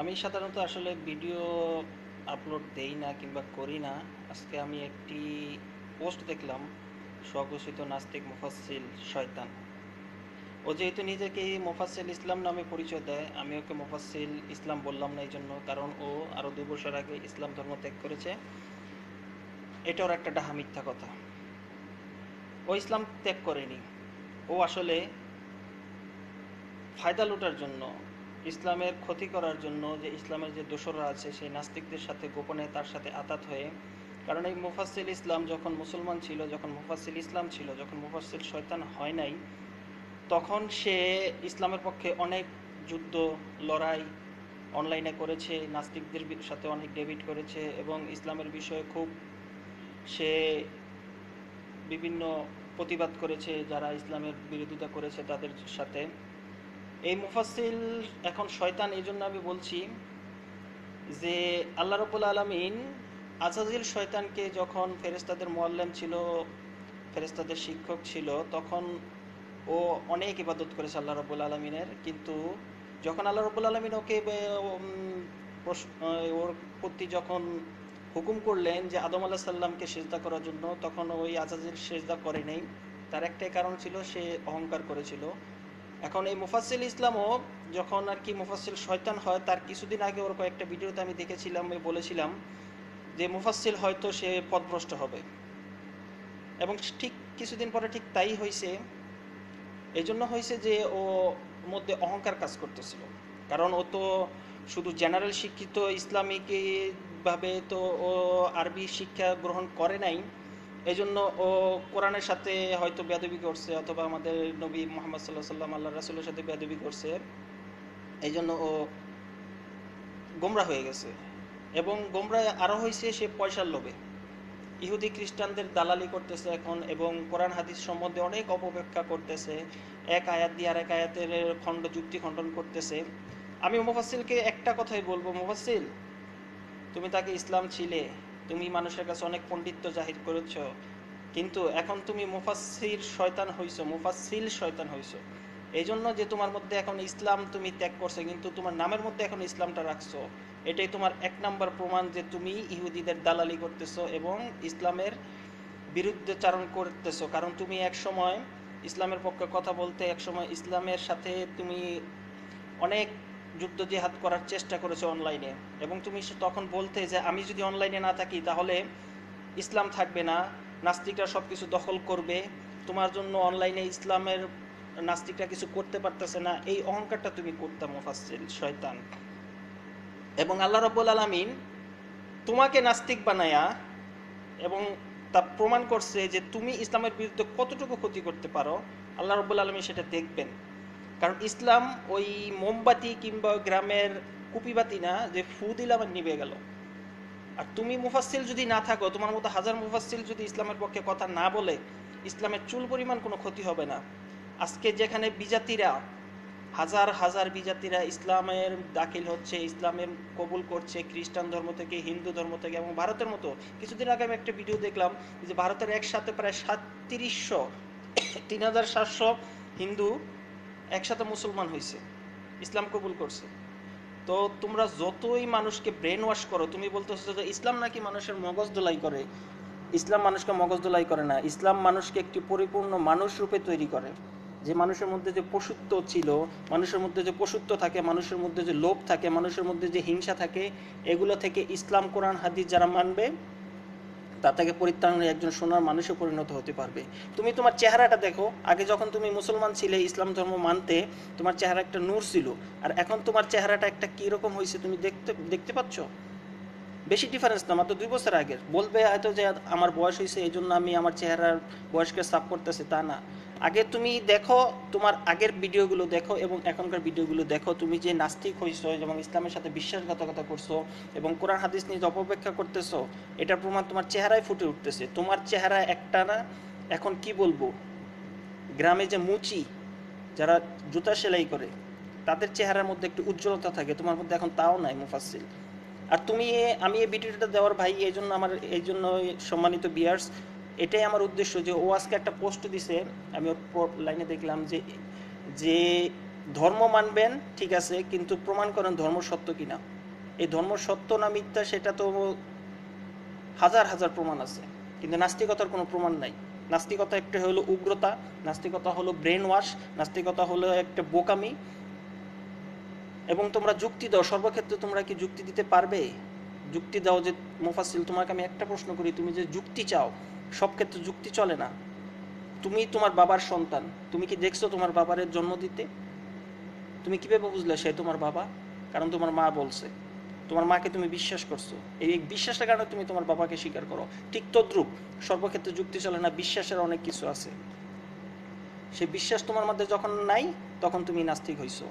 আমি সাধারণত আসলে ভিডিও আপলোড দেই না কিংবা করি না। আজকে আমি একটি পোস্ট দেখলাম, স্বঘোষিত নাস্তিক মুফাসিল শয়তান। ও যেহেতু নিজেকে মুফাসিল ইসলাম নামে পরিচয় দেয়, আমি ওকে মুফাসিল ইসলাম বললাম না এই জন্য কারণ ও আরও দু বছর আগে ইসলাম ধর্ম ত্যাগ করেছে। এটা ওর একটা ডাহা মিথ্যা কথা। ও ইসলাম ত্যাগ করেনি। ও আসলে ফায়দা লুটার জন্য ইসলামের ক্ষতি করার জন্য যে ইসলামের যে দোসররা আছে, সেই নাস্তিকদের সাথে গোপনে তার সাথে আতাত হয়ে, কারণ এই মুফাসিল ইসলাম যখন মুসলমান ছিল, যখন মুফাসিল ইসলাম ছিল, যখন মুফাসিল শয়তান হয় নাই, তখন সে ইসলামের পক্ষে অনেক যুদ্ধ, লড়াই অনলাইনে করেছে, নাস্তিকদের সাথে অনেক ডেবিট করেছে এবং ইসলামের বিষয়ে খুব সে বিভিন্ন প্রতিবাদ করেছে যারা ইসলামের বিরোধিতা করেছে তাদের সাথে। এই মুফাসিল এখন শয়তান এই জন্য আমি বলছি যে আল্লাহ রবুল আলমিন আজাজিল শয়তানকে যখন ফেরেস্তাদের মোয়াল্লেম ছিল ফেরেস্তাদের শিক্ষক ছিল, তখন ও অনেক ইবাদত করেছে আল্লাহ রবুল আলমিনের। কিন্তু যখন আল্লাহ রবুল আলমিন ওকে ওর প্রতি যখন হুকুম করলেন যে আদম আল্লাহ সাল্লামকে সেজদা করার জন্য, তখন ওই আজাজিল সেজদা করে নেই। তার একটাই কারণ ছিল সে অহংকার করেছিল। এখন এই মুফাসিল ইসলামও যখন আর কি মুফাসিল শয়তান হয়, তার কিছুদিন আগে ওর কয়েকটা ভিডিওতে আমি দেখেছিলাম বলেছিলাম যে মুফাসিল হয়তো সে পথভ্রষ্ট হবে। এবং ঠিক কিছুদিন পরে ঠিক তাই হয়েছে এই জন্য হয়েছে যে ও মধ্যে অহংকার কাজ করতেছিল। কারণ ও তো শুধু জেনারেল শিক্ষিত ইসলামিক ভাবে তো ও আরবি শিক্ষা গ্রহণ করে নাই। এই জন্য ও কোরআনের সাথে হয়তো বেদবি করছে, অথবা আমাদের নবী মোহাম্মদ সাল্লাহ সাল্লাম আল্লাহ রাসুলের সাথে বেদবি করছে। এই জন্য ও গোমরা হয়ে গেছে। এবং গোমরা আরও হয়েছে সে পয়সার লোভে। ইহুদি খ্রিস্টানদের দালালি করতেছে এখন এবং কোরআন হাদিস সম্বন্ধে অনেক অপব্যাখ্যা করতেছে। এক আয়াত দিয়ে আর এক আয়াতের খণ্ড যুক্তি খণ্ডন করতেছে। আমি মুফাসিলকে একটা কথাই বলব মুফাসিল তুমি তাকে ইসলাম ছিলে। তুমি মানুষের কাছে অনেক পণ্ডিত্য জাহির করেছ, কিন্তু এখন তুমি মুফাসির শয়তান হইছো মুফাসিল শয়তান হইছো। এই জন্য যে তোমার মধ্যে এখন ইসলাম তুমি ত্যাগ করছ, কিন্তু তোমার নামের মধ্যে এখন ইসলামটা রাখছো, এটাই তোমার এক নাম্বার প্রমাণ যে তুমি ইহুদিদের দালালি করতেছো এবং ইসলামের বিরুদ্ধে চারণ করতেছো। কারণ তুমি এক সময় ইসলামের পক্ষে কথা বলতে, এক সময় ইসলামের সাথে তুমি অনেক যুদ্ধ জিহাদ করার চেষ্টা করেছ অনলাইনে এবং তুমি তখন বলতে যে, আমি যদি অনলাইনে না থাকি, তাহলে ইসলাম থাকবে না, নাস্তিকরা সব কিছু দখল করবে, তোমার জন্য অনলাইনে ইসলামের নাস্তিকরা কিছু করতে পারতেছে না। এই অহংকারটা তুমি করতাম মুফাসসিল শয়তান। এবং আল্লাহ রব্বুল আলামিন তোমাকে নাস্তিক বানায়া এবং তা প্রমাণ করছে যে তুমি ইসলামের বিরুদ্ধে কতটুকু ক্ষতি করতে পারো। আল্লাহ রব্বুল আলমী সেটা দেখবেন। কারণ ইসলাম ওই মোমবাতি কিংবা গ্রামের কুপিবাতি না, যে ফু দিলাম আর নিভে গেল। আর তুমি মুফাসসিল যদি না থাকো, তোমার মতো হাজার মুফাসসিল যদি ইসলামের পক্ষে কথা না বলে, ইসলামের চুল পরিমাণ কোনো ক্ষতি হবে না। আজকে যেখানে বিজাতিরা, হাজার হাজার বিজাতিরা ইসলামের দাখিল হচ্ছে, ইসলামের কবুল করছে, খ্রিস্টান ধর্ম থেকে, হিন্দু ধর্ম থেকে এবং ভারতের মতো। কিছুদিন আগে আমি একটা ভিডিও দেখলাম যে ভারতের একসাথে প্রায় সাতত্রিশশো, তিন হাজার সাতশো হিন্দু একসাথে মুসলমান হয়েছে ইসলাম কবুল করছে। তো তোমরা যতই মানুষকে ব্রেন ওয়াশ করো, তুমি বলতেছো যে ইসলাম নাকি মানুষের মগজ দোলাই করে। ইসলাম মানুষকে মগজ দোলাই করে না, ইসলাম মানুষকে একটি পরিপূর্ণ মানুষ রূপে তৈরি করে। যে মানুষের মধ্যে যে পশুত্ব ছিল, মানুষের মধ্যে যে পশুত্ব থাকে, মানুষের মধ্যে যে লোভ থাকে, মানুষের মধ্যে যে হিংসা থাকে, এগুলো থেকে ইসলাম, কোরআন, হাদিস যারা মানবে তা থেকে পরিত্রাণ একজন সোনার মানুষে পরিণত হতে পারবে। তুমি তোমার চেহারাটা দেখো, আগে যখন তুমি মুসলমান ছিলে, ইসলাম ধর্ম মানতে তোমার চেহারা একটা নূর ছিল। আর এখন তোমার চেহারাটা একটা কীরকম হয়েছে তুমি দেখতে দেখতে পাচ্ছ? বেশি ডিফারেন্স না, মাত্র দুই বছর আগের। বলবে হয়তো যে, আমার বয়স হয়েছে এই জন্য আমি আমার চেহারার বয়সকে সাপ করতেছি। তা না। আগে তুমি দেখো, তোমার আগের ভিডিওগুলো দেখো এবং এখনকার ভিডিওগুলো দেখো। তুমি যে নাস্তিক হয়েছো এবং ইসলামের সাথে বিশ্বাসঘাতকতা করছ এবং কোরআন হাদিস নিয়ে অপব্যাখ্যা করতেছো, এটার প্রমাণ তোমার চেহারায় ফুটে উঠতেছে। তোমার চেহারা একটা না, এখন কি বলব? গ্রামে যে মুচি, যারা জুতা সেলাই করে, তাদের চেহারার মধ্যে একটু উজ্জ্বলতা থাকে, তোমার মধ্যে এখন তাও নাই মুফাসিল আর তুমি আমি এই ভিডিওটা দেওয়ার ভাই, এই জন্য আমার, এই জন্য সম্মানিত বিয়ার্স এটাই আমার উদ্দেশ্য যে ও আজকে একটা পোস্ট দিছে, আমি ওর লাইনে দেখলাম যে যে ধর্ম মানবেন, ঠিক আছে, কিন্তু প্রমাণ করেন ধর্ম সত্য কিনা। এই ধর্ম সত্য না মিথ্যা সেটা তো হাজার হাজার প্রমাণ আছে। কিন্তু নাস্তিকতার কোনো প্রমাণ নাই। নাস্তিকতা একটা হলো উগ্রতা, নাস্তিকতা হলো ব্রেন ওয়াশ নাস্তিকতা হলো একটা বোকামি। এবং তোমরা যুক্তি দাও, সর্বক্ষেত্রে তোমরা কি যুক্তি দিতে পারবে? যুক্তি দাও যে মুফাসিল তোমাকে আমি একটা প্রশ্ন করি, তুমি যে যুক্তি চাও সব ক্ষেত্রে যুক্তি চলে না। তুমি তোমার বাবার সন্তান। তুমি কি দেখছ তোমার বাবারের জন্ম দিতে? তুমি কীভাবে বুঝলে সে তোমার বাবা? কারণ তোমার মা বলছে। তোমার মাকে তুমি বিশ্বাস করছ। এই বিশ্বাসের কারণে তুমি তোমার বাবাকে স্বীকার করো। ঠিক তদ্রুপ সর্বক্ষেত্রে যুক্তি চলে না, বিশ্বাসের অনেক কিছু আছে। সে বিশ্বাস তোমার মধ্যে যখন নাই, তখন তুমি নাস্তিক হইছো।